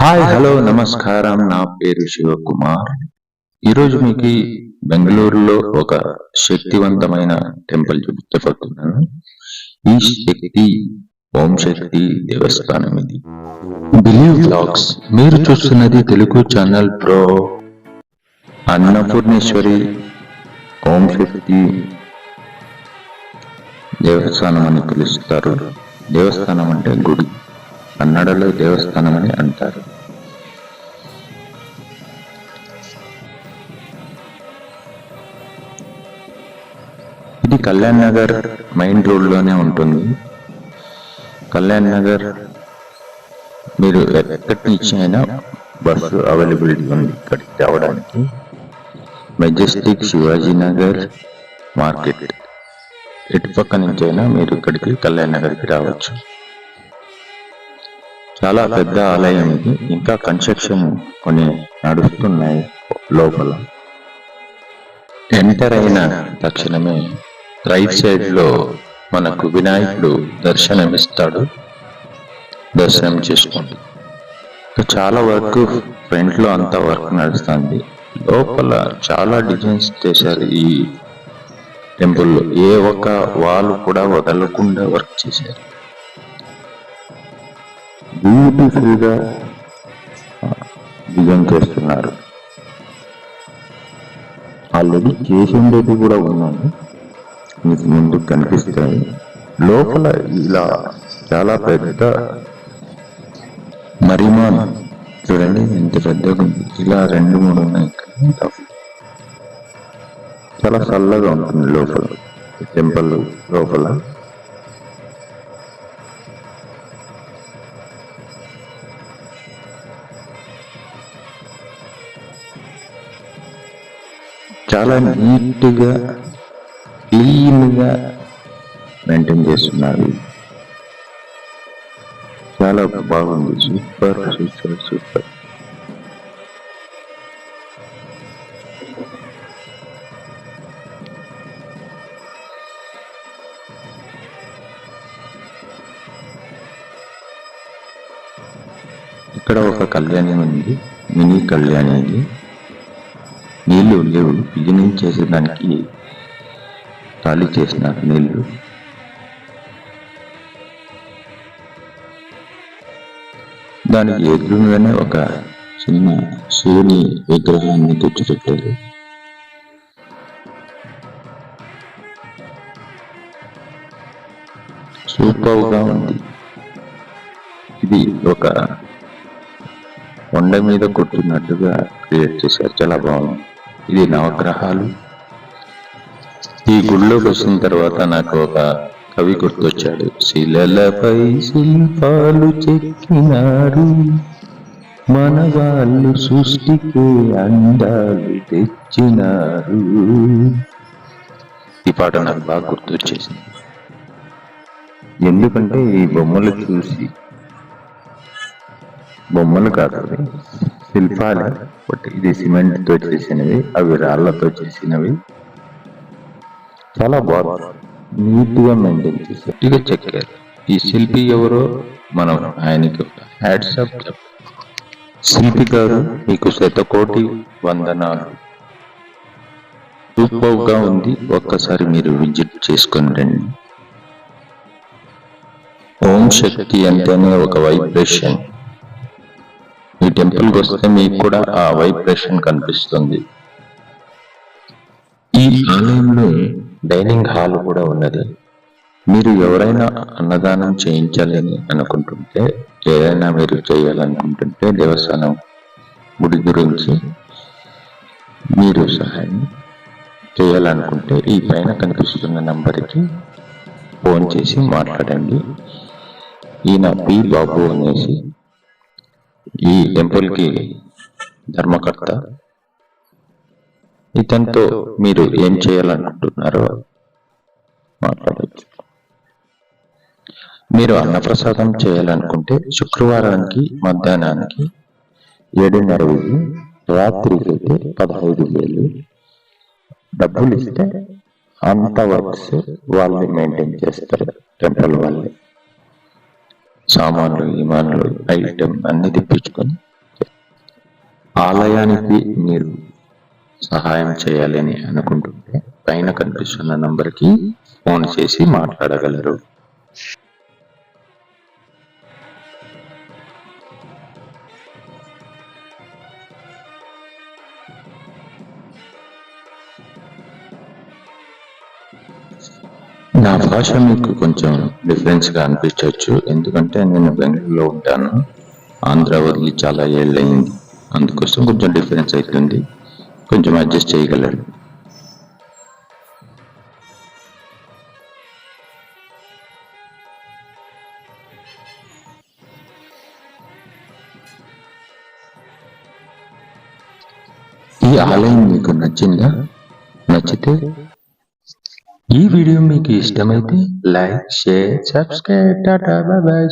Hi hello నమస్కారం. నా పేరు శివకుమార్. ఈరోజు మీకు బెంగళూరులో ఒక శక్తివంతమైన టెంపుల్ చూపించబోతున్నాను ఈ శక్తి ఓం శక్తి దేవస్థానం ఇది. బిలీవ్ బ్లాగ్స్ మీరు చూస్తున్నది తెలుగు ఛానల్ ప్రో. అన్నపూర్ణేశ్వరి ఓం శక్తి దేవస్థానం అని పిలుస్తారు. దేవస్థానం అంటే గుడి. కన్నడలో దేవస్థానం అని అంటారు. ఇది కళ్యాణ్ నగర్ మెయిన్ రోడ్లోనే ఉంటుంది. కళ్యాణ్ నగర్ మీరు ఎక్కడి నుంచి అయినా బస్సు అవైలబిలిటీ ఉంది ఇక్కడికి రావడానికి. Majestic Shivaji Nagar market. ఎటు పక్క నుంచి అయినా మీరు ఇక్కడికి కళ్యాణ్ నగర్కి రావచ్చు. చాలా పెద్ద ఆలయం ఇది. ఇంకా కన్స్ట్రక్షన్ కొన్ని నడుస్తున్నాయి లోపల. ఎంటర్ అయిన తక్షణమే రైట్ సైడ్లో మనకు వినాయకుడు దర్శనమిస్తాడు. దర్శనం చేసుకోండి చాలా వర్క్ ఫ్రంట్లో అంతా వర్క్ నడుస్తుంది. లోపల చాలా డిజైన్స్ చేశారు ఈ టెంపుల్లో ఏ ఒక్క వాళ్ళు కూడా వదలకుండా వర్క్ చేశారు. బ్యూటిఫుల్గా డిజైన్ చేస్తున్నారు. ఆల్రెడీ చేసి ఉండేది కూడా ఉన్నాయి మీకు ముందు కనిపిస్తాయి. లోపల ఇలా చాలా పెద్ద మరిమాన్ చూడండి ఎంత పెద్దగా ఉంది. ఇలా రెండు మూడు ఉన్నాయి. చాలా చల్లగా ఉంటుంది లోపల టెంపుల్ లోపల. చాలా నీట్గా మెయింటైన్ చేస్తున్నారు. చాలా బాగుంది. Super super super. ఇక్కడ ఒక కళ్యాణి ఉంది. మినీ కళ్యాణి ఇది. నీళ్ళు లేవు బిగినింగ్ చేసేదానికి ఖాళీ చేసినారు నీళ్ళు. దానికి ఎదురుగానే ఒక చిన్న శివుని విగ్రహాన్ని తెచ్చిపెట్టారు. సూపర్గా ఉంది. ఇది ఒక కొండ మీద కొట్టినట్టుగా క్రియేట్ చేశారు. చాలా బాగుంది. ఇది నవగ్రహాలు ఈ గుళ్ళోకి వచ్చిన తర్వాత నాకు ఒక కవి గుర్తొచ్చాడు. శిలలపై శిల్పాలు చెక్కినారు మన వాళ్ళు సృష్టికి అందాలు తెచ్చినారు. ఈ పాట నాకు బాగా గుర్తొచ్చేసింది. ఎందుకంటే ఈ బొమ్మలు చూసి బొమ్మలు కాదు శిల్పాలే బట్ ఇది సిమెంట్తో చేసినవి అవి రాళ్ళతో చేసినవి. చాలా బాగా నీట్గా మెయింటైన్ చేశారు. ఇక చెక్కారు ఈ శిల్పి ఎవరో మనం ఆయనకి హ్యాట్సాప్ శిల్పి గారు మీకు శతకోటి వందనాలు. సూపర్గా ఉంది. ఒక్కసారి మీరు విజిట్ చేసుకొని రండి. ఓం శక్తి అంటేనే ఒక వైబ్రేషన్. టెంపుల్ వస్తే మీకు కూడా ఆ వైబ్రేషన్ కనిపిస్తుంది. ఈ ఆలయంలో డైనింగ్ హాల్ కూడా ఉన్నది. మీరు ఎవరైనా అన్నదానం చేయించాలని అనుకుంటుంటే ఏదైనా మీరు చేయాలనుకుంటుంటే దేవస్థానం గుడి గురించి మీరు సహాయం చేయాలనుకుంటే ఈ పైన కనిపిస్తున్న నంబర్కి ఫోన్ చేసి మాట్లాడండి. ఈయన పి బాబు అనేసి ఈ టెంపుల్కి ధర్మకర్త. ఇతనితో మీరు ఏం చేయాలనుకుంటున్నారో మాట్లాడచ్చు. మీరు అన్నప్రసాదం చేయాలనుకుంటే శుక్రవారానికి మధ్యాహ్నానికి ఏడున్నర వేలు రాత్రికి అయితే పదహైదు వేలు. డబ్బులు ఇస్తే అంత వర్క్స్ వాళ్ళే మెయింటైన్ చేస్తారు టెంపుల్ వాళ్ళే. సామాన్లు విమానులు ఐటెం అన్ని తెప్పించుకొని ఆలయానికి మీరు సహాయం చేయాలని అనుకుంటుంటే పైన కనిపిస్తున్న నంబర్కి ఫోన్ చేసి మాట్లాడగలరు. నా భాష మీకు కొంచెం డిఫరెన్స్గా అనిపించవచ్చు. ఎందుకంటే నేను బెంగళూరులో ఉంటాను. ఆంధ్ర వదిలి చాలా ఏళ్ళయింది. అందుకోసం కొంచెం డిఫరెన్స్ అవుతుంది కొంచెం అడ్జస్ట్ చేయగలరు. ఈ ఆలయం మీకు నచ్చిందా? నచ్చితే ఈ వీడియో మీకు ఇష్టమైతే like share subscribe tata bye